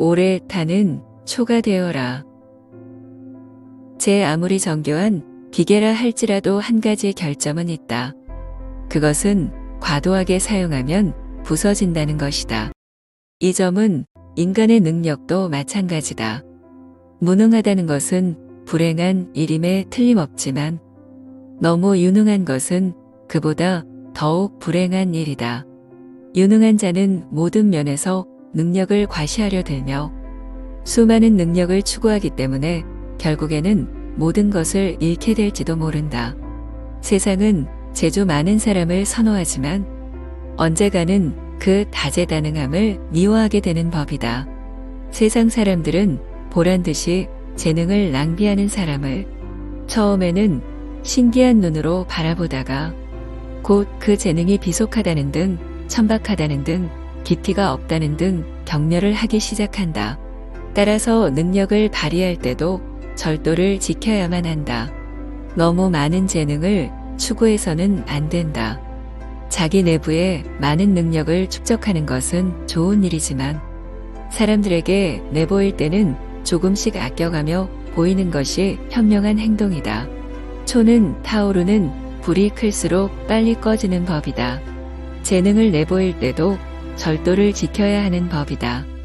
오래 타는 초가 되어라. 제 아무리 정교한 기계라 할지라도 한 가지 결점은 있다. 그것은 과도하게 사용하면 부서진다는 것이다. 이 점은 인간의 능력도 마찬가지다. 무능하다는 것은 불행한 일임에 틀림없지만 너무 유능한 것은 그보다 더욱 불행한 일이다. 유능한 자는 모든 면에서 능력을 과시하려 들며 수많은 능력을 추구하기 때문에 결국에는 모든 것을 잃게 될지도 모른다. 세상은 재주 많은 사람을 선호하지만 언제가는 그 다재다능함을 미워하게 되는 법이다. 세상 사람들은 보란 듯이 재능을 낭비하는 사람을 처음에는 신기한 눈으로 바라보다가 곧 그 재능이 비속하다는 등 천박하다는 등 깊이가 없다는 등 격려를 하기 시작한다. 따라서 능력을 발휘할 때도 절도를 지켜야만 한다. 너무 많은 재능을 추구해서는 안 된다. 자기 내부에 많은 능력을 축적하는 것은 좋은 일이지만 사람들에게 내보일 때는 조금씩 아껴가며 보이는 것이 현명한 행동이다. 초는 타오르는 불이 클수록 빨리 꺼지는 법이다. 재능을 내보일 때도 절도를 지켜야 하는 법이다.